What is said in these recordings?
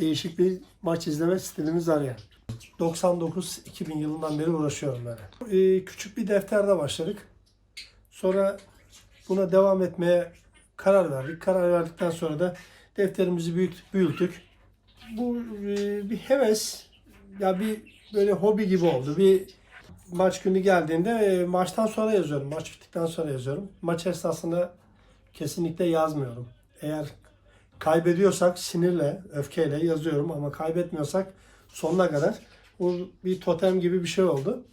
değişik bir maç izleme stilimiz var yani. 99-2000 yılından beri uğraşıyorum böyle. Ee, küçük bir defterde başladık. Sonra buna devam etmeye karar verdik. Karar verdikten sonra da defterimizi büyüt, büyüttük. Bu e, bir heves, ya bir böyle hobi gibi oldu. Bir maç günü geldiğinde e, maçtan sonra yazıyorum. Maç bittikten sonra yazıyorum. Maç esnasında kesinlikle yazmıyorum. Eğer kaybediyorsak sinirle, öfkeyle yazıyorum ama kaybetmiyorsak sonuna kadar bu bir totem gibi bir şey oldu.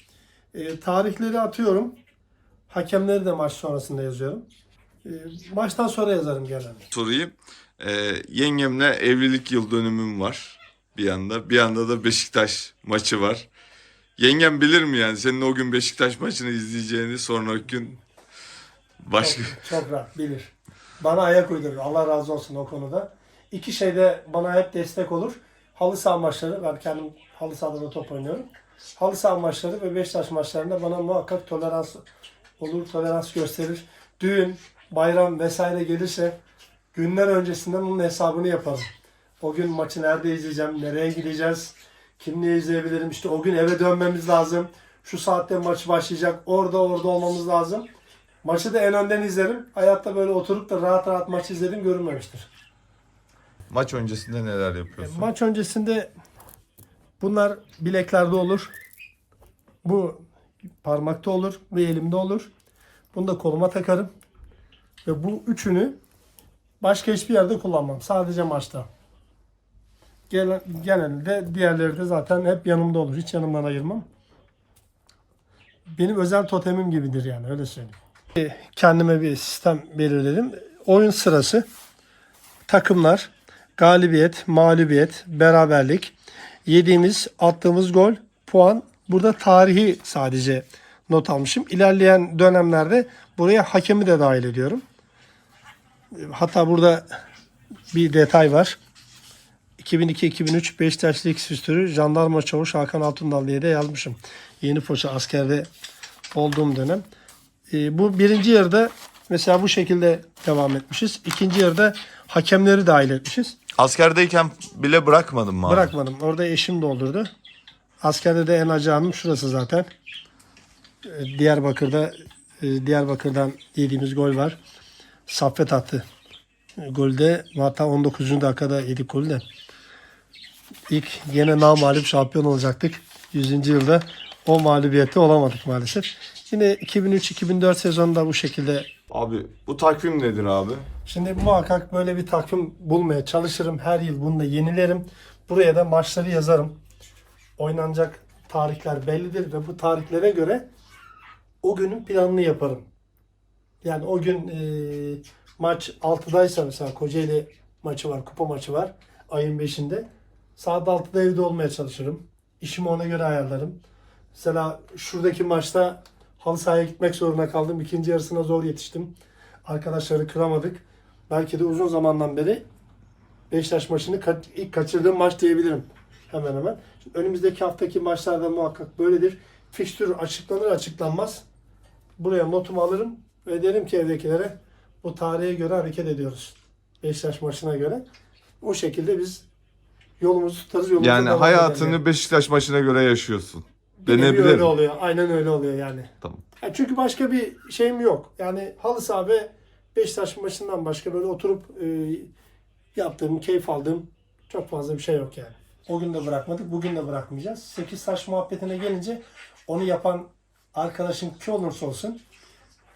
E, tarihleri atıyorum. Hakemleri de maç sonrasında yazıyorum. E, maçtan sonra yazarım genelde. sorayım. Ee, yengemle evlilik yıl dönümüm var bir yanda. Bir yanda da Beşiktaş maçı var. Yengem bilir mi yani senin o gün Beşiktaş maçını izleyeceğini sonraki gün başka... Çok, çok rahat bilir. Bana ayak uydurur. Allah razı olsun o konuda. İki şeyde bana hep destek olur. Halı saha maçları. Ben kendim halı sahada da top oynuyorum. Halı saha maçları ve Beşiktaş maçlarında bana muhakkak tolerans olur, tolerans gösterir. Düğün, bayram vesaire gelirse günler öncesinden onun hesabını yaparım. O gün maçı nerede izleyeceğim, nereye gideceğiz, kimle izleyebilirim, işte o gün eve dönmemiz lazım. Şu saatte maç başlayacak, orada orada olmamız lazım. Maçı da en önden izlerim. Hayatta böyle oturup da rahat rahat maç izledim görünmemiştir. Maç öncesinde neler yapıyorsun? Maç öncesinde bunlar bileklerde olur. Bu parmakta olur ve elimde olur. Bunu da koluma takarım. Ve bu üçünü başka hiçbir yerde kullanmam. Sadece maçta. Genelde diğerleri de zaten hep yanımda olur. Hiç yanımdan ayırmam. Benim özel totemim gibidir yani öyle söyleyeyim. Kendime bir sistem belirledim. Oyun sırası takımlar, galibiyet, mağlubiyet, beraberlik, yediğimiz, attığımız gol, puan. Burada tarihi sadece not almışım. İlerleyen dönemlerde buraya hakemi de dahil ediyorum. Hatta burada bir detay var. 2002-2003 Beşiktaş Lig Süstürü Jandarma Çavuş Hakan Altundal diye de yazmışım. Yeni Foça askerde olduğum dönem. Ee, bu birinci yarıda mesela bu şekilde devam etmişiz. İkinci yarıda hakemleri dahil etmişiz. Askerdeyken bile bırakmadın mı abi? Bırakmadım. Orada eşim doldurdu. Askerde de en acı anım şurası zaten. Ee, Diyarbakır'da e, Diyarbakır'dan yediğimiz gol var. Saffet attı. E, Golde hatta 19. dakikada yedik golü de. İlk gene namalip şampiyon olacaktık. 100. yılda o mağlubiyette olamadık maalesef. Yine 2003-2004 sezonunda bu şekilde Abi bu takvim nedir abi? Şimdi muhakkak böyle bir takvim bulmaya çalışırım. Her yıl bunu da yenilerim. Buraya da maçları yazarım. Oynanacak tarihler bellidir ve bu tarihlere göre o günün planını yaparım. Yani o gün e, maç 6'daysa mesela Kocaeli maçı var, kupa maçı var ayın 5'inde. Saat 6'da evde olmaya çalışırım. İşimi ona göre ayarlarım. Mesela şuradaki maçta halı sahaya gitmek zorunda kaldım. İkinci yarısına zor yetiştim. Arkadaşları kıramadık. Belki de uzun zamandan beri Beşiktaş maçını ka- ilk kaçırdığım maç diyebilirim. Hemen hemen. Şimdi önümüzdeki haftaki maçlarda muhakkak böyledir. Fikstür açıklanır açıklanmaz. Buraya notumu alırım ve derim ki evdekilere bu tarihe göre hareket ediyoruz. Beşiktaş maçına göre. O şekilde biz yolumuzu tutarız. Yolumuza Yani hayatını edelim. Beşiktaş maçına göre yaşıyorsun. Denebilir öyle oluyor. Aynen öyle oluyor yani. Tamam. Ya çünkü başka bir şeyim yok. Yani halı saha ve Beşiktaş maçından başka böyle oturup e, yaptığım, keyif aldığım çok fazla bir şey yok yani. O gün de bırakmadık, bugün de bırakmayacağız. 8 taş muhabbetine gelince onu yapan arkadaşın kim olursa olsun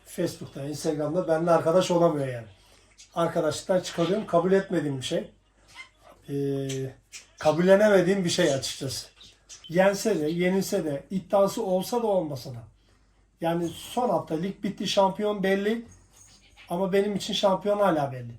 Facebook'ta, Instagram'da benimle arkadaş olamıyor yani. Arkadaşlıktan çıkarıyorum. Kabul etmediğim bir şey. E, kabullenemediğim bir şey açıkçası. Yense de, yenilse de, iddiası olsa da olmasa da. Yani son hafta lig bitti, şampiyon belli. Ama benim için şampiyon hala belli.